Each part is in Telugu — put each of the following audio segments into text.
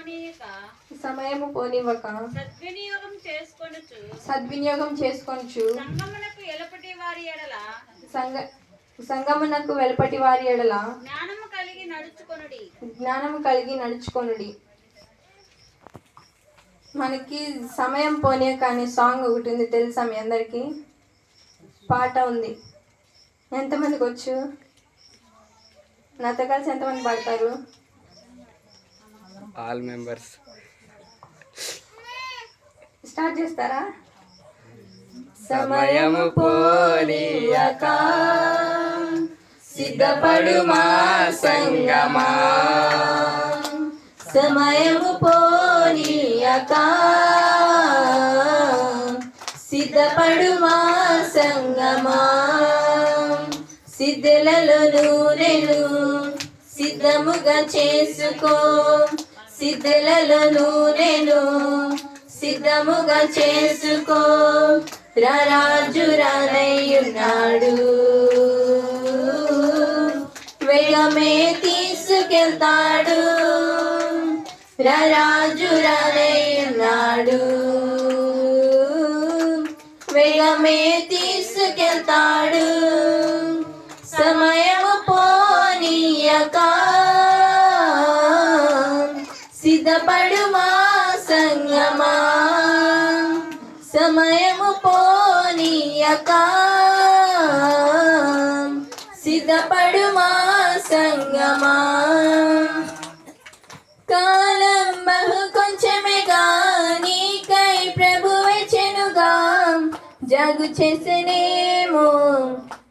పోనీయక. సమయము పోనివ్వక. సద్వినియోగం చేసుకొనుచు. సద్వినియోగం చేసుకొనుచు. సంగమునకు ఎలపటి వారి ఎడల. సంగ సంగమునకు వెలుపటి వారి ఎడల. జ్ఞానము కలిగి నడుచుకొనుడి. జ్ఞానము కలిగి నడుచుకొనుడి. మనకి సమయం పోనీయక అనే సాంగ్ ఒకటి ఉంది తెలుసా మీ అందరికీ? పాట ఉంది. ఎంతమందికి వచ్చు? నాతో కలిసి ఎంతమంది పాడతారు? ఆల్ మెంబర్స్ స్టార్ట్ చేస్తారా? సమయము పోనీయక సిద్ధపడు మా సంగమా. సమయము పోనీయక సిద్ధపడు మా సంగమా. సిద్ధులలో నూనెను సిద్ధముగా చేసుకో. సిద్ధలలో నూనెను సిద్ధముగా చేసుకో. రాజు రానయ్యున్నాడు వేగమే తీసుకెళ్తాడు. రాజు రానయ్యున్నాడు వేగమే తీసుకెళ్తాడు. సమయము పోనీయక. సిద్ధపడు మా సంగమా. కాలం బహు కొంచెమే నీకై ప్రభు వచ్చెనుగా. జగు చేసనేమో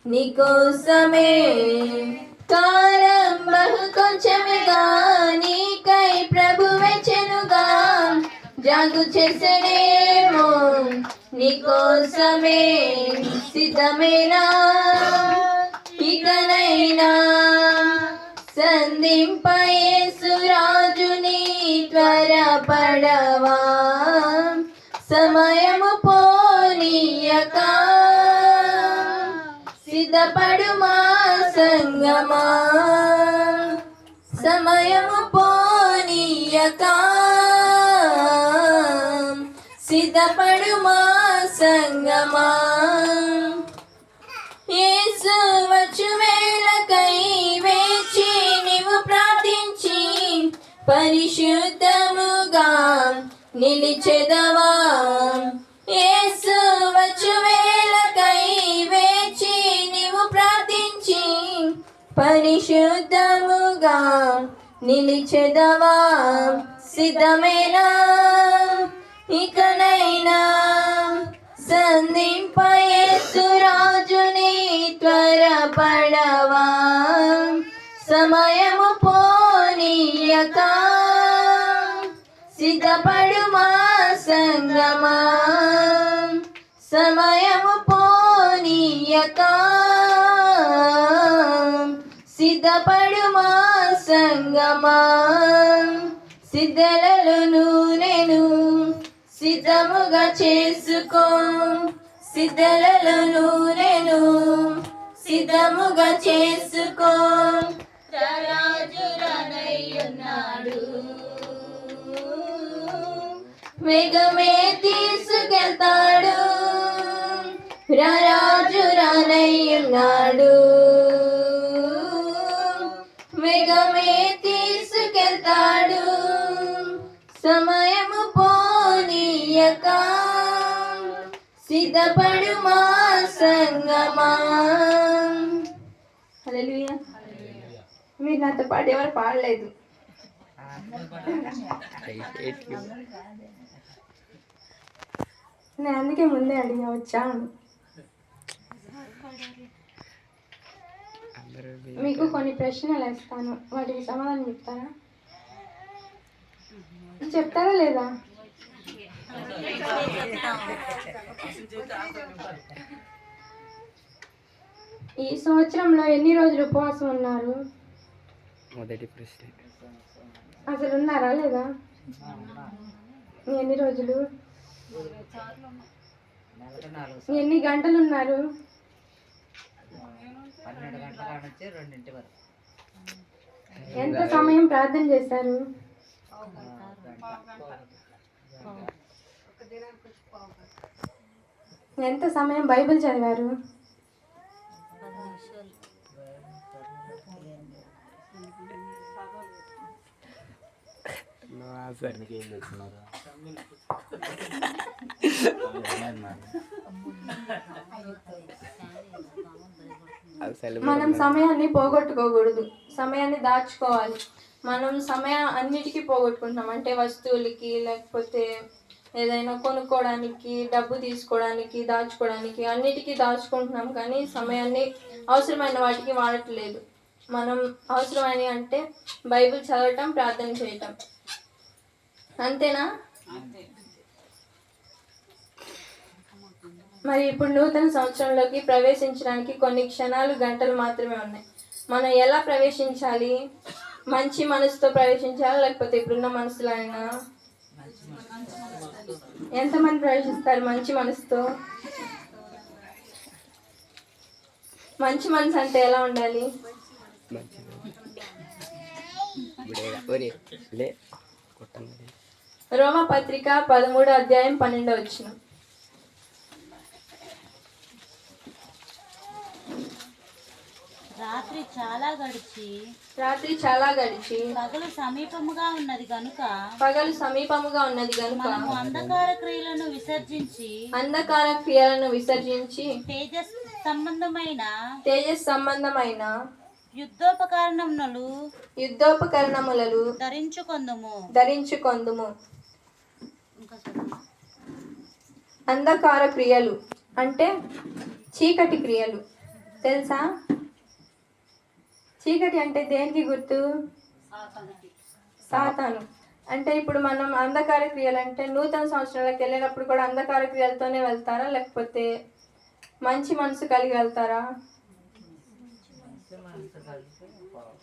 నీకోసమే కాలం బహు కొంచెమే నీకై ప్రభు వచ్చెనుగా జాగు చేసడేమో నీకోసమే సిద్ధమేనా? ఇకనైనా సంధింపయే సంధింపయేసురాజుని త్వరపడవా సమయము పోనీయక. సిద్ధపడుమా సంగమా? సమయము పోనీయకా. సిద్ధపడుమా సంగమా? యేసు వచ్చు వేళకై వేచి నీవు ప్రార్థించి పరిశుద్ధముగా నిలిచెదవా? యేసు వచ్చు వేళకై వేచి నీవు ప్రార్థించి పరిశుద్ధముగా నిలిచెదవా? సిద్ధమేనా? ఇకనైనా సంధింపయేసురాజుని త్వరపడవా. సమయము పోనీయక. సిద్ధపడు మా సంగమా. సమయము పోనీయక. సిద్ధపడు మా సంగమా. సిద్ధలలో నూనెను సిద్ధముగా చేసుకో. సిద్ధలలో నూనెను సిద్ధముగా చేసుకో. రారాజు మేఘమే తీసుకెళ్తాడు. రారాజు పోనీయక సిద్ధపడు మా సంగమా. మీరు నాతో పాటు ఎవరు పాడలేదు. నేను అందుకే ముందే అడిగా వచ్చాను మీకు కొన్ని ప్రశ్నలు వేస్తాను. వాటికి సమాధానం చెప్తారా? చెప్తారా లేదా? ఈ సంవత్సరంలో ఎన్ని రోజులు ఉపవాసం ఉన్నారు? మొదటి ప్రశ్న. అసలు ఉన్నారా లేదా? ఎన్ని రోజులు? ఎన్ని గంటలు ఉన్నారు ఎంత సమయం ప్రార్థన చేశారు? ఎంత సమయం బైబిల్ చదివారు? అసలు మనం సమయాన్ని పోగొట్టుకోకూడదు. సమయాన్ని దాచుకోవాలి. మనం సమయం అన్నిటికీ పోగొట్టుకుంటున్నాం. అంటే వస్తువులకి లేకపోతే ఏదైనా కొనుక్కోవడానికి డబ్బు తీసుకోవడానికి దాచుకోవడానికి అన్నిటికీ దాచుకుంటున్నాం కానీ సమయాన్ని అవసరమైన వాటికి వాడట్లేదు. మనం అవసరమైన అంటే బైబిల్ చదవటం ప్రార్థన చేయటం. అంతేనా? మరి ఇప్పుడు నూతన సంవత్సరంలోకి ప్రవేశించడానికి కొన్ని క్షణాలు గంటలు మాత్రమే ఉన్నాయి. మనం ఎలా ప్రవేశించాలి? మంచి మనసుతో ప్రవేశించాలా? లేకపోతే ఇప్పుడున్న మనసులైనా ఎంతమంది ప్రవేశిస్తారు? మంచి మనసుతో? మంచి మనసు అంటే ఎలా ఉండాలి? రోమ పత్రిక పదమూడు అధ్యాయం పన్నెండో వచ్చిన రాత్రి చాలా గడిచి రాత్రి చాలా గడిచి పగలు సమీపముగా ఉన్నది కనుక పగలు సమీపముగా ఉన్నది కనుక మనము అంధకార క్రియలను విసర్జించి అంధకార క్రియలను విసర్జించి తేజస్ సంబంధమైన తేజస్ సంబంధమైన యుద్ధోపకరణములు యుద్ధోపకరణములను ధరించుకొందుము. ధరించుకొందుము. అంధకార క్రియలు అంటే చీకటి క్రియలు. తెలుసా? చీకటి అంటే దేనికి గుర్తు? సాతాను. అంటే ఇప్పుడు మనం అంధకార క్రియలు అంటే నూతన సంవత్సరంలోకి వెళ్ళినప్పుడు కూడా అంధకార క్రియలతోనే వెళ్తారా? లేకపోతే మంచి మనసు కలిగి వెళ్తారా?